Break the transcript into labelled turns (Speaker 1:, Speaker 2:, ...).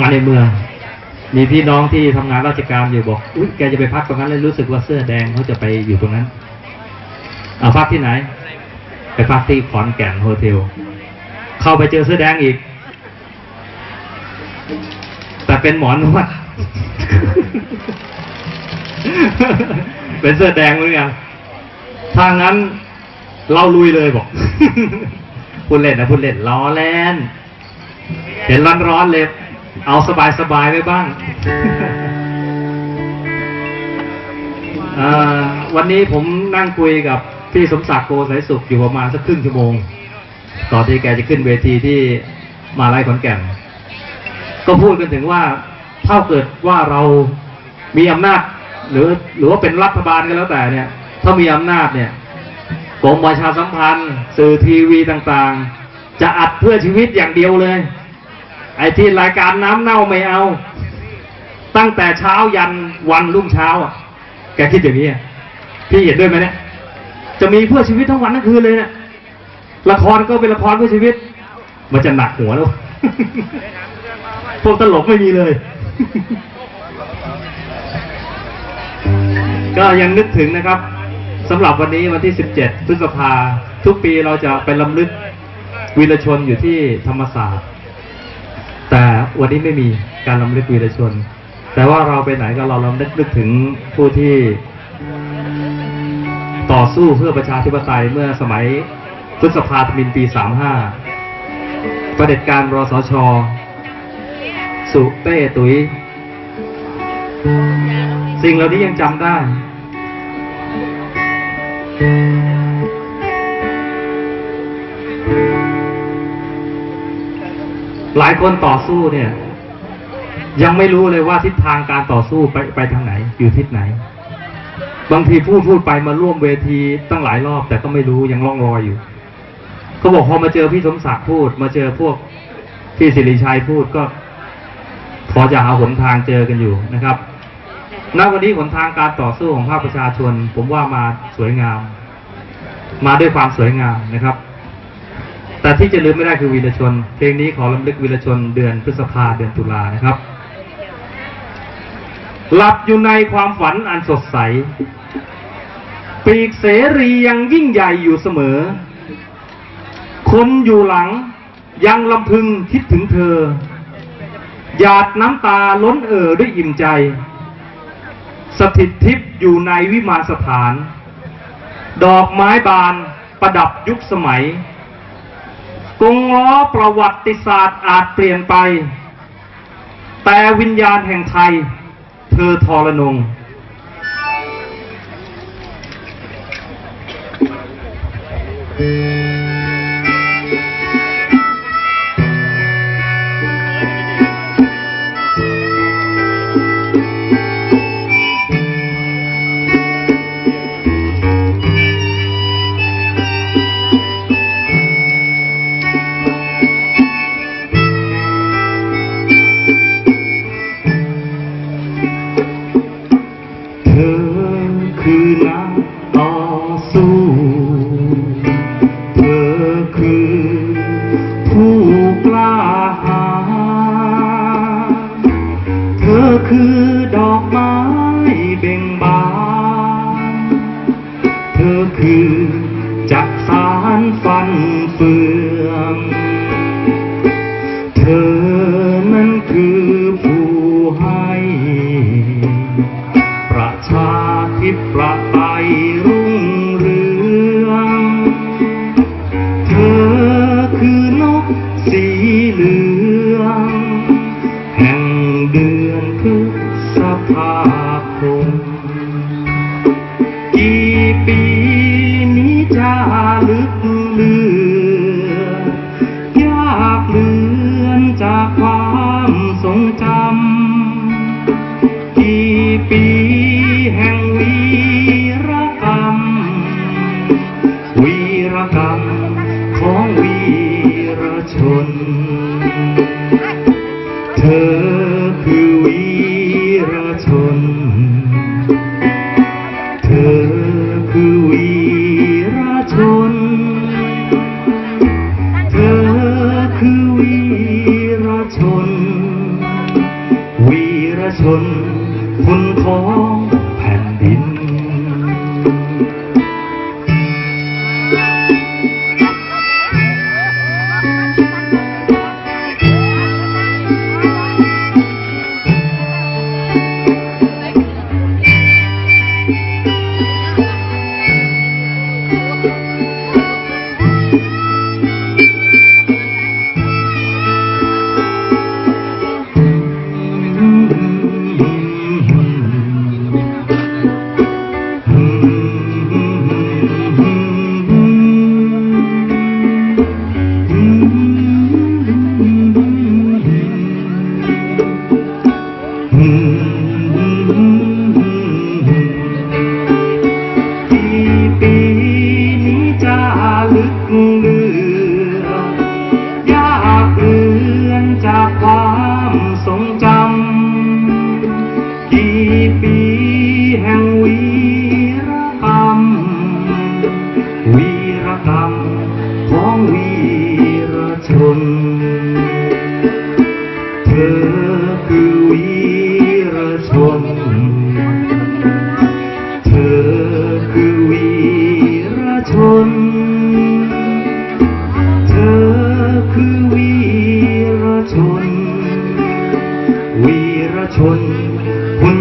Speaker 1: มาในเมือง มีพี่น้องที่ทำงานราชการอยู่บอกอุ้ยแกจะไปพักตรงนั้นเลยรู้สึกว่าเสื้อแดงเขาจะไปอยู่ตรงนั้นเอาพักที่ไหน ไปพักที่ขอนแก่นโฮเทลเข้าไปเจอเสื้อแดงอีก แต่เป็นหมอนวดเป็นเสื้อแดงเหมือนกันถ้างั้นเราลุยเลยบอกพูดเล่นนะพูดเล่นล้อเล่นเห็นร้อนๆเลย เอาสบายๆไว้บ้างอ่าวันนี้ผมนั่งคุยกับพี่สมศักดิ์โกสายสุขอยู่ประมาณสักครึ่งชั่วโมงตอนที่แกจะขึ้นเวทีที่มาไล่ขอนแก่น ก็พูดกันถึงว่าถ้าเกิดว่าเรามีอำนาจ หรือหรือว่าเป็นรัฐบาลก็แล้วแต่เนี่ย ถ้ามีอำนาจเนี่ยกรมประชาสัมพันธ์ สื่อทีวีต่างๆ จะอัดเพื่อชีวิตอย่างเดียวเลย ไอ้ที่รายการน้ำเน่าไม่เอา ตั้งแต่เช้ายันวันรุ่งเช้าอะ แกคิดอย่างนี้พี่เห็นด้วยไหมเนี่ย จะมีเพื่อชีวิตทั้งวันทั้งคืนเลยเนี่ยละครก็เป็นละครเพื่อชีวิต มันจะหนักหัวแล้วพวกตลกไม่มีเลย ก็ยังนึกถึงนะครับสำหรับวันนี้วันที่ 17 พฤษภา ทุกปีเราจะไปลำลึกวีรชนอยู่ที่ธรรมศาสตร์ วันนี้ไม่มีการลำลึกวีรชน แต่ว่าเราไปไหนก็เราลำลึกนึกถึงผู้ที่ต่อสู้เพื่อประชาธิปไตยเมื่อสมัยพฤษภาธมินปี 35 ประเด็จการรสช สุเป้ตุย สิ่งเหล่านี้ยังจำได้ หลายคนต่อสู้เนี่ย ยังไม่รู้เลยว่าทิศทางการต่อสู้ไปไปทางไหน อยู่ทิศไหน บางทีพูดพูดไปมาร่วมเวทีตั้งหลายรอบ แต่ก็ไม่รู้ยังล่องลอยอยู่เขาบอกพอมาเจอพี่สมศักดิ์พูด มาเจอพวกพี่สิริชัยพูดก็พอจะหาหนทางเจอกันอยู่นะครับณวันนี้หนทางการต่อสู้ของภาคประชาชน ผมว่ามาสวยงาม มาด้วยความสวยงามนะครับ แต่ที่จะลืมไม่ได้คือวีรชน เพลงนี้ขอลำลึกวีรชนเดือนพฤษภาเดือนตุลานะครับ หลับอยู่ในความฝันอันสดใส ปีกเสรียังยิ่งใหญ่อยู่เสมอ คนอยู่หลังยังลำพึงคิดถึงเธอ หยาดน้ำตาล้นเอ่อด้วยอิ่มใจ สถิตทิพย์อยู่ในวิมานสถาน ดอกไม้บานประดับยุคสมัย กงล้อประวัติศาสตร์อาจเปลี่ยนไป แต่วิญญาณแห่งไทย เธอทรนงเธอคือนักต่อสู้ เธอคือผู้กล้าหาญเธอคือดอกไม้ ชน ชน วีรชนคุณ